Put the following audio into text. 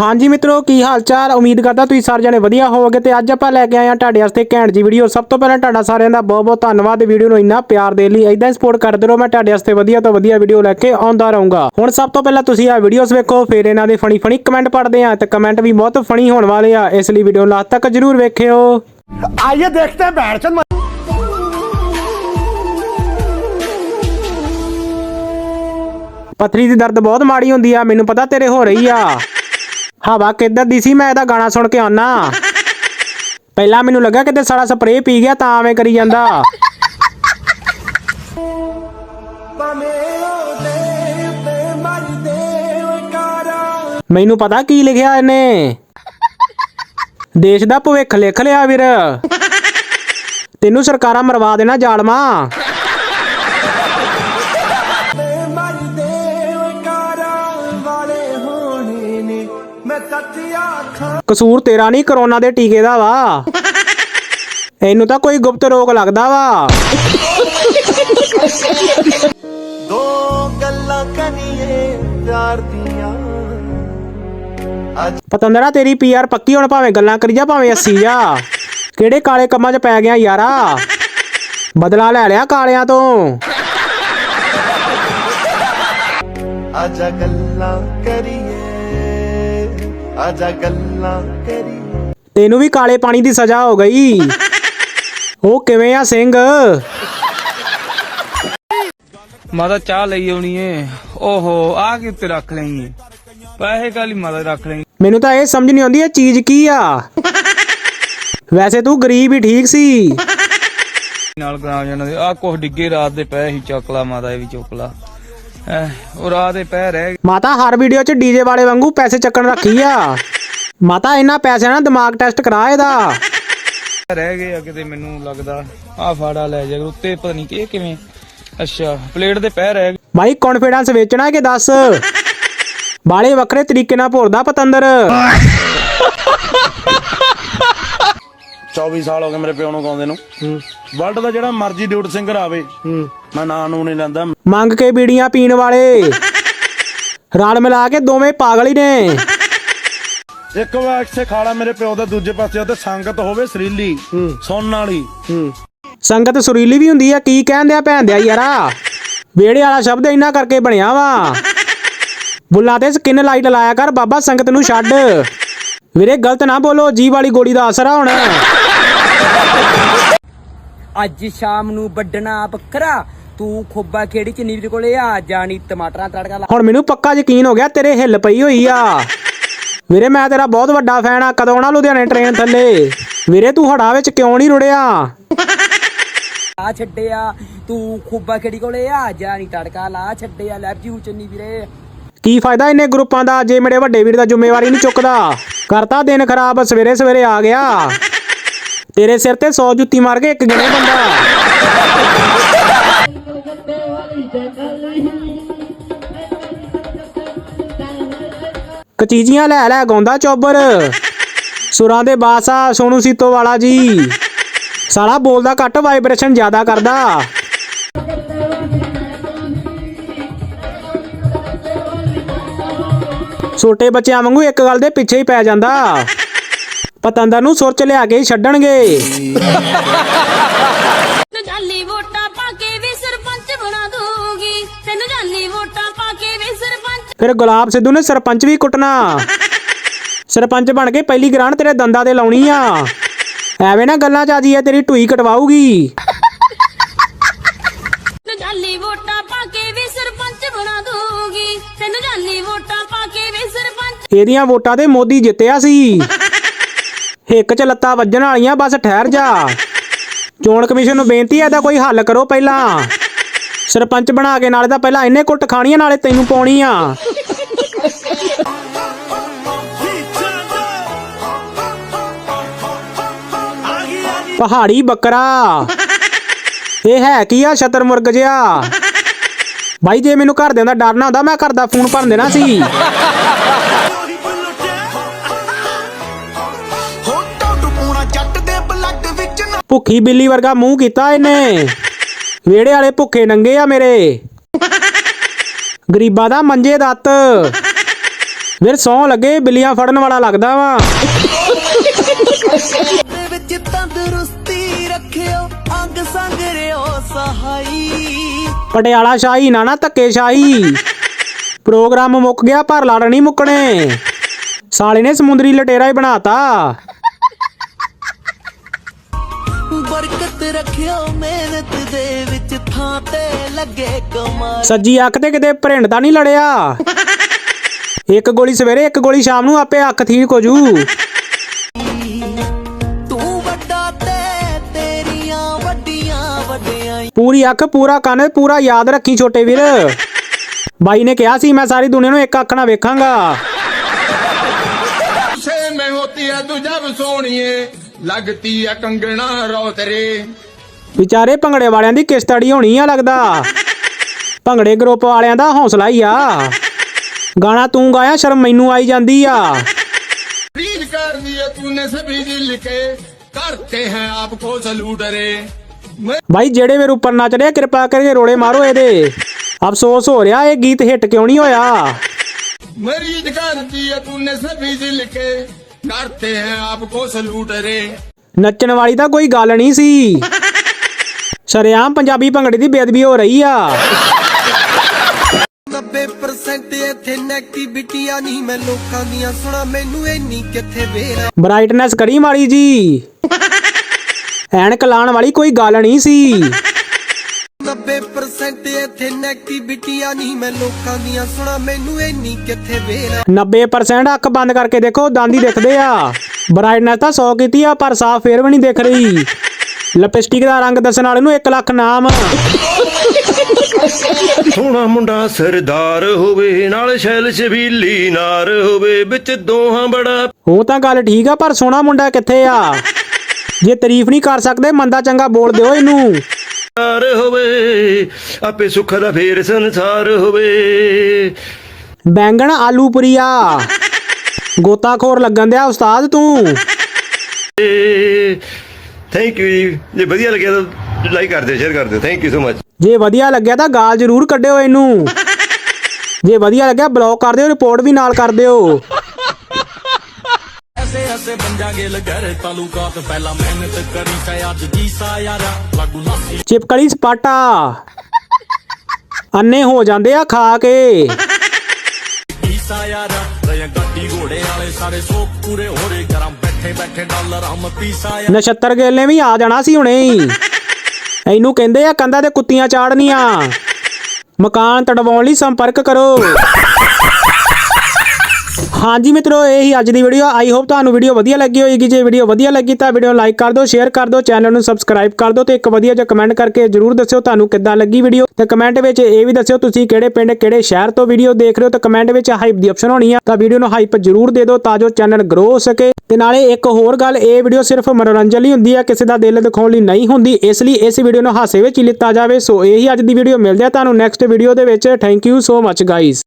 ਹਾਂਜੀ ਮਿੱਤਰੋ ਕੀ ਹਾਲ ਚਾਲ ਉਮੀਦ ਕਰਦਾ ਤੁਸੀਂ ਸਾਰੇ ਜਣੇ ਵਧੀਆ ਹੋਵੋਗੇ ਤੇ ਅੱਜ ਆਪਾਂ ਲੈ ਕੇ ਆਏ ਆ ਤੁਹਾਡੇ ਵਾਸਤੇ ਘੈਂਟ ਜੀ ਵੀਡੀਓ ਸਭ ਤੋਂ ਪਹਿਲਾਂ ਤੁਹਾਡਾ ਸਾਰਿਆਂ ਦਾ ਬਹੁਤ ਬਹੁਤ ਧੰਨਵਾਦ ਵੀਡੀਓ ਨੂੰ ਇੰਨਾ ਪਿਆਰ ਦੇ ਲਈ ਐਦਾਂ ਸਪੋਰਟ ਕਰਦੇ ਰਹੋ। ਮੈਂ ਤੁਹਾਡੇ ਵਾਸਤੇ ਵਧੀਆ ਤੋਂ ਵਧੀਆ ਵੀਡੀਓ ਲੈ ਕੇ ਆਉਂਦਾ ਰਹੂੰਗਾ। ਹੁਣ ਸਭ ਤੋਂ ਪਹਿਲਾਂ ਤੁਸੀਂ ਆ ਵੀਡੀਓਜ਼ ਵੇਖੋ ਫਿਰ ਇਹਨਾਂ ਦੇ ਫਣੀ ਫਣੀ ਕਮੈਂਟ ਪੜਦੇ ਆ ਤੇ ਕਮੈਂਟ ਵੀ ਬਹੁਤ ਫਣੀ ਹੋਣ ਵਾਲੇ ਆ। ਇਸ ਲਈ ਵੀਡੀਓ ਲਾਸਟ ਤੱਕ ਜਰੂਰ ਵੇਖਿਓ। ਆਈਏ ਦੇਖਦੇ ਹਾਂ ਬੈਠਣ ਪਥਰੀ ਦੀ ਦਰਦ ਬਹੁਤ ਮਾੜੀ ਹੁੰਦੀ ਆ ਮੈਨੂੰ ਪਤਾ ਤੇਰੇ ਹੋ ਰਹੀ ਆ। ਹਵਾ ਕਿੱਧਰ ਦੀ ਸੀ? ਮੈਂ ਇਹਦਾ ਗਾਣਾ ਸੁਣ ਕੇ ਆਉਣਾ ਪਹਿਲਾਂ ਮੈਨੂੰ ਲੱਗਾ ਕਿਤੇ ਸਾਲਾ ਸਪਰੇਅ ਪੀ ਗਿਆ, ਤਾਂ ਐਵੇਂ ਕਰੀ ਜਾਂਦਾ। ਮੈਨੂੰ ਪਤਾ ਕੀ ਲਿਖਿਆ ਇਹਨੇ। ਦੇਸ਼ ਦਾ ਭਵਿੱਖ ਲਿਖ ਲਿਆ ਵੀਰ। ਤੈਨੂੰ ਸਰਕਾਰਾਂ ਮਰਵਾ ਦੇਣਾ ਜਾਲਮਾ। ਕਸੂਰ ਤੇਰਾ ਨਹੀਂ ਕਰੋਨਾ ਦੇ ਟੀਕੇ ਦਾ ਵਾ। ਇਹਨੂੰ ਤਾਂ ਕੋਈ ਗੁਪਤ ਰੋਗ ਲੱਗਦਾ ਵਾ। ਦੋ ਗੱਲਾਂ ਕਰੀਏ ਪਿਆਰ ਦੀਆਂ। ਪਤੰਦਰਾ ਤੇਰੀ ਪੀਆਰ ਪੱਕੀ ਹੁਣ ਭਾਵੇਂ ਗੱਲਾਂ ਕਰੀ ਜਾ ਭਾਵੇਂ ਅੱਸੀ ਜਾ। ਕਿਹੜੇ ਕਾਲੇ ਕੰਮਾਂ 'ਚ ਪੈ ਗਿਆ ਯਾਰਾ? ਬਦਲਾ ਲੈ ਲਿਆ ਕਾਲਿਆਂ ਤੋਂ। ਆਜਾ ਗੱਲਾਂ ਕਰੀਏ ਆਜਾ ਗੱਲਾਂ ਕਰੀਏ ਤੈਨੂੰ ਵੀ ਕਾਲੇ ਪਾਣੀ ਦੀ ਸਜ਼ਾ ਹੋ ਗਈ। ਉਹ ਕਿਵੇਂ ਆ ਸਿੰਘ? ਮਾਤਾ ਚਾਹ ਲਈ ਆਉਣੀ ਏ। ਓਹੋ ਆ ਕੇ ਉੱਤੇ ਰੱਖ ਲਈ ਏ? ਪੈਸੇ ਕਾਲੀ ਮਾਤਾ ਰੱਖ ਲਈ? ਮੈਨੂੰ ਤਾਂ ਇਹ ਸਮਝ ਨਹੀਂ ਆਉਂਦੀ ਇਹ ਚੀਜ਼ ਕੀ ਆ। ਵੈਸੇ ਤੂੰ ਗਰੀਬ ਹੀ ਠੀਕ ਸੀ। ਨਾਲ ਗਰਾਮ ਜਾਣਾ ਦੇ ਆ ਕੁਛ ਡਿੱਗੇ ਰਾਤ ਦੇ ਪੈ ਹੀ ਚੱਕ ਲਾ ਮਾਤਾ ਇਹ ਵੀ ਚੁੱਕ ਲਾ। ਐ ਉਹ ਰਾਤ ਦੇ ਪੈ ਰਹਿ ਮਾਤਾ ਹਰ ਵੀਡੀਓ 'ਚ ਡੀਜੇ ਵਾਲੇ ਵਾਂਗੂ ਪੈਸੇ ਚੱਕਣ ਰੱਖੀ ਆ। ਮਾਤਾ ਇਹਨਾਂ ਪੈਸਿਆਂ ਨਾਲ ਦਿਮਾਗ ਟੈਸਟ ਕਰਾ ਇਹਦਾ। ਗਏ ਰਹਿ ਗਏ ਆ ਕਿਤੇ ਮੈਨੂੰ ਲੱਗਦਾ ਆ ਫਾੜਾ ਲੈ ਜਾ ਉੱਤੇ ਪਤਾ ਨਹੀਂ ਇਹ ਕਿਵੇਂ। ਅੱਛਾ ਪਲੇਟ ਦੇ ਪੈ ਰਹਿ ਗਏ। ਬਾਈ ਕੌਨਫੀਡੈਂਸ ਵੇਚਣਾ ਕਿ ਦੱਸ? ਬਾਲੇ ਵੱਖਰੇ ਤਰੀਕੇ ਨਾਲ ਭੋਰਦਾ ਪਤੰਦਰ। 24 ਸਾਲ ਹੋ ਗਏ ਮੇਰੇ ਪਿਓ ਨੂੰ ਗਾਉਂਦੇ ਨੂੰ। ਵਰਲਡ ਦਾ ਜਿਹੜਾ ਮਰਜ਼ੀ ਡਿਊਟ ਸਿੰਗਰ ਆਵੇ ਮੈਂ ਨਾਂ ਨੂੰ ਨਹੀਂ ਲੈਂਦਾ। ਮੰਗ ਕੇ ਬੀੜੀਆਂ ਪੀਣ ਵਾਲੇ। ਰਲ ਮਿਲਾ ਕੇ ਦੋਵੇਂ ਪਾਗਲ ਹੀ ਨੇ। ਇੱਕ ਵਾਰ ਇੱਥੇ ਖਾਲਾ ਮੇਰੇ ਪਿਓ ਦਾ ਦੂਜੇ ਪਾਸੇ ਤੇ ਸੰਗਤ ਹੋਵੇ ਸਰੀਲੀ ਸੁਣਨ ਵਾਲੀ। ਸੰਗਤ ਸੁਰੀਲੀ ਵੀ ਹੁੰਦੀ ਆ ਕੀ ਕਹਿੰਦੇ ਆ ਭੈਣ ਦਿਆ ਯਾਰਾ? ਵੇੜੇ ਵਾਲਾ ਸ਼ਬਦ ਇੰਨਾ ਕਰਕੇ ਬਣਿਆ ਵਾ। ਬੁੱਲਾਂ ਤੇ ਸਕਿਨ ਲਾਈਟ ਲਾਇਆ ਕਰ ਬਾਬਾ ਸੰਗਤ ਨੂੰ ਛੱਡ। ਵੀਰੇ ਗਲਤ ਨਾ ਬੋਲੋ ਜੀ ਵਾਲੀ ਗੋਲੀ ਦਾ ਅਸਰ ਆ ਹੁਣ। ਅੱਜ ਸ਼ਾਮ ਨੂੰ ਵੱਢਣਾ ਬੱਕਰਾ ਤੂੰ ਖੋਬਾ ਖੇੜੀ ਚ ਨੀਵਰ ਕੋਲੇ ਆ ਜਾਣੀ ਟਮਾਟਰਾਂ ਤੜਕਾ ਲਾ। ਹੁਣ ਮੈਨੂੰ ਪੱਕਾ ਯਕੀਨ ਹੋ ਗਿਆ ਤੇਰੇ ਹਿੱਲ ਪਈ ਹੋਈ ਆ। ਵੀਰੇ ਮੈਂ ਤੇਰਾ ਬਹੁਤ ਵੱਡਾ ਫੈਨ ਆ ਕਦੋਂ ਆਉਣਾ ਲੁਧਿਆਣੇ ਟ੍ਰੇਨ ਥੱਲੇ? ਵੀਰੇ ਤੂੰ ਹੜਾ ਵਿੱਚ ਕਿਉਂ ਨਹੀਂ ਰੁੜਿਆ? ਆ ਛੱਡਿਆ ਤੂੰ ਖੋਬਾ ਖੇੜੀ ਕੋਲੇ ਆ ਜਾਣੀ ਤੜਕਾ ਲਾ ਛੱਡਿਆ ਲੈ ਜੂ ਚੰਨੀ ਵੀਰੇ। ਕੀ ਫਾਇਦਾ ਇੰਨੇ ਗਰੁੱਪਾਂ ਦਾ ਜੇ ਮੇਰੇ ਵੱਡੇ ਵੀਰ ਦਾ ਜ਼ਿੰਮੇਵਾਰੀ ਨਹੀਂ ਚੁੱਕਦਾ? ਕਰਤਾ ਦਿਨ ਖਰਾਬ ਸਵੇਰੇ ਸਵੇਰੇ ਆ ਗਿਆ। ਤੇਰੇ ਸਿਰ ਤੇ 100 ਜੁੱਤੀ ਮਾਰ ਕੇ ਇੱਕ ਗਿਣੇ ਬੰਦਾ। ਕਚੀਜੀਆਂ ਲੈ ਲੈ ਗਾਉਂਦਾ ਚੋਬਰ। ਸੁਰਾਂ ਦੇ ਬਾਸਾ ਸੋਨੂ ਸੀਤੋ ਵਾਲਾ ਜੀ। ਸਾਲਾ ਬੋਲਦਾ ਘੱਟ ਵਾਈਬ੍ਰੇਸ਼ਨ ਜ਼ਿਆਦਾ ਕਰਦਾ। ਛੋਟੇ ਬੱਚਿਆਂ ਵਾਂਗੂ ਇੱਕ ਗੱਲ ਦੇ ਪਿੱਛੇ ਹੀ ਪੈ ਜਾਂਦਾ। ਪਤੰਦਰ ਨੂੰ ਸੁਰ ਚ ਲਿਆ ਕੇ ਛੱਡਣਗੇ। ਤੈਨੂੰ ਜਾਲੀ ਵੋਟਾਂ ਪਾ ਕੇ ਵੀ ਸਰਪੰਚ ਬਣਾ ਦੂੰਗੀ। ਤੈਨੂੰ ਜਾਲੀ ਵੋਟਾਂ ਪਾ ਕੇ ਵੀ ਸਰਪੰਚ ਫਿਰ ਗੁਲਾਬ ਸਿੱਧੂ ਨੇ ਸਰਪੰਚ ਵੀ ਕੁੱਟਣਾ। ਸਰਪੰਚ ਬਣ ਕੇ ਪਹਿਲੀ ਗ੍ਰਾਂਟ ਤੇਰੇ ਦੰਦਾਂ ਤੇ ਲਾਉਣੀ ਆ। ਐਵੇਂ ਨਾ ਗੱਲਾਂ ਚ ਆ ਜੀ ਤੇਰੀ ਢੂਈ ਕਟਵਾਊਗੀ। ਤੈਨੂੰ ਜਾਲੀ ਵੋਟਾਂ ਪਾ ਕੇ ਵੀ ਸਰਪੰਚ ਬਣਾ ਦੂੰਗੀ। ਤੈਨੂੰ ਜਾਲੀ ਵੋਟਾਂ ਪਾ ਕੇ ਵੀ ਸਰਪੰਚ ਇਹਦੀਆਂ ਵੋਟਾਂ ਤੇ ਮੋਦੀ ਜਿੱਤਿਆ ਸੀ। ਹਿੱਕ ਚ ਲੱਤਾਂ ਵੱਜਣ ਵਾਲੀਆਂ, ਬਸ ਠਹਿਰ ਜਾ। ਚੋਣ ਕਮਿਸ਼ਨ ਨੂੰ ਬੇਨਤੀ ਹੈ, ਇਹਦਾ ਕੋਈ ਹੱਲ ਕਰੋ ਪਹਿਲਾਂ। ਸਰਪੰਚ ਬਣਾ ਕੇ ਨਾਲੇ ਤਾਂ ਪਹਿਲਾਂ ਇਹਨੇ ਕੁੱਟ ਖਾਣੀਆਂ, ਨਾਲੇ ਤੈਨੂੰ ਪਾਉਣੀ ਆ। ਪਹਾੜੀ ਬੱਕਰਾ। ਇਹ ਹੈ ਕੀ ਆ ਸ਼ਤਰਮੁਰਗ ਜਿਹਾ? ਬਾਈ, ਜੇ ਮੈਨੂੰ ਘਰ ਦੇ ਦਾ ਡਰ ਨਾ ਹੁੰਦਾ, ਮੈਂ ਘਰ ਦਾ ਫੋਨ ਭਰ ਦੇਣਾ ਸੀ। ਭੁੱਖੀ ਬਿੱਲੀ ਵਰਗਾ ਮੂੰਹ ਕੀਤਾ ਇਹਨੇ। ਵਿਹੜੇ ਵਾਲੇ ਭੁੱਖੇ ਨੰਗੇ ਆ ਮੇਰੇ। ਗਰੀਬਾਂ ਦਾ ਮੰਜੇ ਦੱਤ ਵੀਰ ਸੌ ਲੱਗੇ ਬਿੱਲੀਆਂ ਫੜਨ ਵਾਲਾ ਲੱਗਦਾ ਵਾ। ਵਿੱਚ ਤੰਦਰੁਸਤੀ ਰੱਖਿਓ ਅੰਗ ਸੰਗ ਰਿਓ ਸਹਾਈ। ਪਟਿਆਲਾ ਸ਼ਾਹੀ ਨਾ ਨਾ ਧੱਕੇ ਸ਼ਾਹੀ। ਪ੍ਰੋਗਰਾਮ ਮੁੱਕ ਗਿਆ ਪਰ ਲੜ ਨਹੀਂ ਮੁੱਕਣੇ। ਸਾਲੇ ਨੇ ਸਮੁੰਦਰੀ ਲਟੇਰਾ ਹੀ ਬਣਾਤਾ ਬਰਕਤ ਰੱਖਿਓ ਮਿਹਨਤ ਦੇ ਵਿੱਚ ਥਾਂ ਤੇ ਲੱਗੇ ਕਮਾਲ। ਸੱਜੀ ਅੱਖ ਤੇ ਕਿਤੇ ਭਰਿੰਡ ਤਾਂ ਨਹੀਂ ਲੜਿਆ? ਇੱਕ ਗੋਲੀ ਸਵੇਰੇ ਇੱਕ ਗੋਲੀ ਸ਼ਾਮ ਨੂੰ ਆਪੇ ਅੱਖ ਠੀਕ ਹੋ ਜੂ। ਪੂਰੀ ਅੱਖ ਪੂਰਾ ਕੰਨ ਪੂਰਾ ਯਾਦ ਰੱਖੀ ਛੋਟੇ ਵੀਰ। ਬਾਈ ਨੇ ਕਿਹਾ ਸੀ ਮੈਂ ਸਾਰੀ ਦੁਨੀਆ ਨੂੰ ਇੱਕ ਅੱਖ ਨਾਲ ਵੇਖਾਂਗਾ। ਸੇ ਮੈਂ ਹੋਤੀ ਹੈ ਤੂੰ ਜਬ ਸੋਣੀਏ ਲੱਗਤੀ ਆ ਕੰਗਣਾ ਰੌਤ ਰੇ। ਵਿਚਾਰੇ ਭੰਗੜੇ ਵਾਲਿਆਂ ਦੀ ਕਿਸ਼ਤ ਅੜੀ ਹੋਣੀ ਆ ਲੱਗਦਾ। ਭੰਗੜੇ ਗਰੁੱਪ ਵਾਲਿਆਂ ਦਾ ਹੌਸਲਾ ਹੀ ਆ। ਗਾਣਾ ਤੂੰ ਗਾਇਆ ਸ਼ਰਮ ਮੈਨੂੰ ਆਈ ਜਾਂਦੀ ਆ। ਰੀਡ ਕਰਨੀ ਏ ਤੂਨੇ ਸਭੀ ਦਿਲ ਕੇ। ਕਰਤੇ ਹੈ ਆਪ ਕੋ ਸਲੂਟ ਰੇ। ਭਾਈ ਜਿਹੜੇ ਮੇਰੇ ਉੱਪਰ ਨੱਚ ਰਹੇ ਕਿਰਪਾ ਕਰਕੇ ਰੋਲੇ ਮਾਰੋ ਇਹਦੇ। ਅਫਸੋਸ ਹੋ ਰਿਹਾ ਇਹ ਗੀਤ ਹਿੱਟ ਕਿਉਂ ਨਹੀਂ ਹੋਇਆ? ਮਰੀਦ ਕਰਦੀ ਏ ਤੂਨੇ ਸਭੀ ਦਿਲ ਕੇ। करते हैं आपको सलूट रे ਨੱਚਣ ਵਾਲੀ ਤਾਂ ਕੋਈ ਗੱਲ ਨਹੀਂ ਸੀ ਸ਼ਰੇਆਮ ਪੰਜਾਬੀ ਭੰਗੜੇ ਦੀ ਬੇਅਦਬੀ ਹੋ ਰਹੀ ਆ 90% ਇੱਥੇ ਨੈਗੇਟਿਵਿਟੀਆਂ ਨਹੀਂ ਮੈਂ ਲੋਕਾਂ ਦੀਆਂ ਸੁਣਾ ਮੈਨੂੰ ਇੰਨੀ ਕਿੱਥੇ ਵੇਰਾ ਬ੍ਰਾਈਟਨੈਸ ਕਰੀ ਮਾੜੀ ਜੀ ਐਨਕ ਲਾਣ ਵਾਲੀ ਕੋਈ ਗੱਲ ਨਹੀਂ ਸੀ 90% ਇੱਥੇ ਨੈਗੇਟਿਵਿਟੀਆਂ ਨਹੀਂ ਮੈਂ ਲੋਕਾਂ ਦੀਆਂ ਸੁਣਾ ਮੈਨੂੰ ਇੰਨੀ ਕਿੱਥੇ ਵੇਰਾ 90% ਅੱਖ ਬੰਦ ਕਰਕੇ ਦੇਖੋ ਦੰਦ ਹੀ ਦਿਖਦੇ ਆ। ਬ੍ਰਾਈਟਨੈਸ ਤਾਂ 100 ਕੀਤੀ ਆ ਪਰ ਸਾਫ਼ ਫੇਰ ਵੀ ਨਹੀਂ ਦਿਖ ਰਹੀ। ਲਿਪਸਟਿਕ ਦਾ ਰੰਗ ਦੱਸਣ ਵਾਲੇ ਨੂੰ 1 ਲੱਖ ਨਾਮ। ਸੋਹਣਾ ਮੁੰਡਾ ਸਰਦਾਰ ਹੋਵੇ ਨਾਲ ਸ਼ੈਲ ਛਬੀਲੀ ਨਾਰ ਹੋਵੇ ਵਿੱਚ ਦੋਹਾਂ ਬੜਾ ਉਹ ਤਾਂ ਗੱਲ ਠੀਕ ਆ ਪਰ ਸੋਹਣਾ ਮੁੰਡਾ ਕਿੱਥੇ ਆ? ਜੇ ਤਾਰੀਫ ਨਹੀਂ ਕਰ ਸਕਦੇ ਮੰਦਾ ਚੰਗਾ ਬੋਲ ਦਿਓ ਇਹਨੂੰ। ਪਿਆਰ ਹੋਵੇ ਆਪੇ ਸੁੱਖ ਦਾ ਫੇਰ ਸੰਸਾਰ ਹੋਵੇ। ਬੈਂਗਣ ਆਲੂ ਪੁਰੀਆ। ਗੋਤਾਖੋਰ ਲੱਗਣ ਦਿਆ ਉਸਤਾਦ ਤੂੰ। ਥੈਂਕ ਯੂ ਜੀ। ਜੇ ਵਧੀਆ ਲੱਗਿਆ ਤਾਂ ਲਾਈਕ ਕਰ ਦਿਓ ਸ਼ੇਅਰ ਕਰ ਦਿਓ। ਥੈਂਕ ਯੂ ਸੋ ਮਚ ਜੇ ਵਧੀਆ ਲੱਗਿਆ ਤਾਂ ਗਾਲ ਜ਼ਰੂਰ ਕੱਢਿਓ ਇਹਨੂੰ। ਜੇ ਵਧੀਆ ਲੱਗਿਆ ਬਲੌਕ ਕਰ ਦਿਓ ਰਿਪੋਰਟ ਵੀ ਨਾਲ ਕਰ ਦਿਓ। ਐਸੇ ਬੰਜਾਂਗੇ ਲਗਰ ਤਾਲੁਕਾਤ ਪਹਿਲਾਂ ਮਿਹਨਤ ਕਰੀ ਤੇ ਅੱਜ ਜੀਸਾ ਯਾਰਾ ਲਾਗੂ ਲਾਸੀ। ਚਿਪਕਲੀ ਸਪਾਟਾ। ਅੰਨੇ ਹੋ ਜਾਂਦੇ ਆ ਖਾ ਕੇ। ਜੀਸਾ ਯਾਰਾ ਰਿਆ ਗੱਡੀ ਘੋੜੇ ਵਾਲੇ ਸਾਰੇ ਸੋਕ ਪੂਰੇ ਹੋਰੇ ਕਰਾਂ ਬੈਠੇ ਬੈਠੇ ਡਾਲਰ ਹਮ ਪੀਸਾ ਯਾਰਾ ਨਛੱਤਰ ਗਿੱਲ ਵੀ ਆ ਜਾਣਾ ਸੀ ਹੁਣੇ ਹੀ। ਇਹਨੂੰ ਕਹਿੰਦੇ ਆ ਕੰਧਾਂ ਤੇ ਕੁੱਤੀਆਂ ਚਾੜਨੀਆਂ। ਮਕਾਨ ਤੜਵਾਉਣ ਲਈ ਸੰਪਰਕ ਕਰੋ। ਹਾਂਜੀ ਮਿੱਤਰੋ, ਇਹ ਹੀ ਅੱਜ ਦੀ ਵੀਡੀਓ ਆਈ ਹੋਪ ਤੁਹਾਨੂੰ ਵੀਡੀਓ ਵਧੀਆ ਲੱਗੀ ਹੋਏਗੀ। ਜੇ ਵੀਡੀਓ ਵਧੀਆ ਲੱਗੀ ਤਾਂ ਵੀਡੀਓ ਲਾਈਕ ਕਰ ਦਿਓ ਸ਼ੇਅਰ ਕਰ ਦਿਓ ਚੈਨਲ ਨੂੰ ਸਬਸਕ੍ਰਾਈਬ ਕਰ ਦਿਓ ਤੇ ਇੱਕ ਵਧੀਆ ਜਿਹਾ ਕਮੈਂਟ ਕਰਕੇ ਜਰੂਰ ਦੱਸਿਓ ਤੁਹਾਨੂੰ ਕਿੱਦਾਂ ਲੱਗੀ ਵੀਡੀਓ ਤੇ ਕਮੈਂਟ ਵਿੱਚ ਇਹ ਵੀ ਦੱਸਿਓ, ਤੁਸੀਂ ਕਿਹੜੇ ਪਿੰਡ, ਕਿਹੜੇ ਸ਼ਹਿਰ ਤੋਂ ਵੀਡੀਓ ਦੇਖ ਰਹੇ ਹੋ। ਤਾਂ ਕਮੈਂਟ ਵਿੱਚ ਹਾਈਪ ਦੀ ਆਪਸ਼ਨ ਹੋਣੀ ਆ। ਤਾਂ ਵੀਡੀਓ ਨੂੰ ਹਾਈਪ ਜਰੂਰ ਦੇ ਦਿਓ ਤਾਂ ਜੋ ਚੈਨਲ ਗਰੋ ਹੋ ਸਕੇ। ਤੇ ਨਾਲੇ ਇੱਕ ਹੋਰ ਗੱਲ, ਇਹ ਵੀਡੀਓ ਸਿਰਫ ਮਨੋਰੰਜਨ ਲਈ ਹੁੰਦੀ ਹੈ ਕਿਸੇ ਦਾ ਦਿਲ ਦਿਖਾਉਣ ਲਈ ਨਹੀਂ ਹੁੰਦੀ। ਇਸ ਲਈ ਇਸ ਵੀਡੀਓ ਨੂੰ ਹਾਸੇ ਵਿੱਚ ਹੀ ਲਿੱਤਾ ਜਾਵੇ। ਸੋ ਇਹੀ ਅੱਜ ਦੀ ਵੀਡੀਓ ਮਿਲਦੇ ਆ ਤੁਹਾਨੂੰ ਨੈਕਸਟ ਵੀਡੀਓ ਦੇ ਵਿੱਚ। Thank you so much guys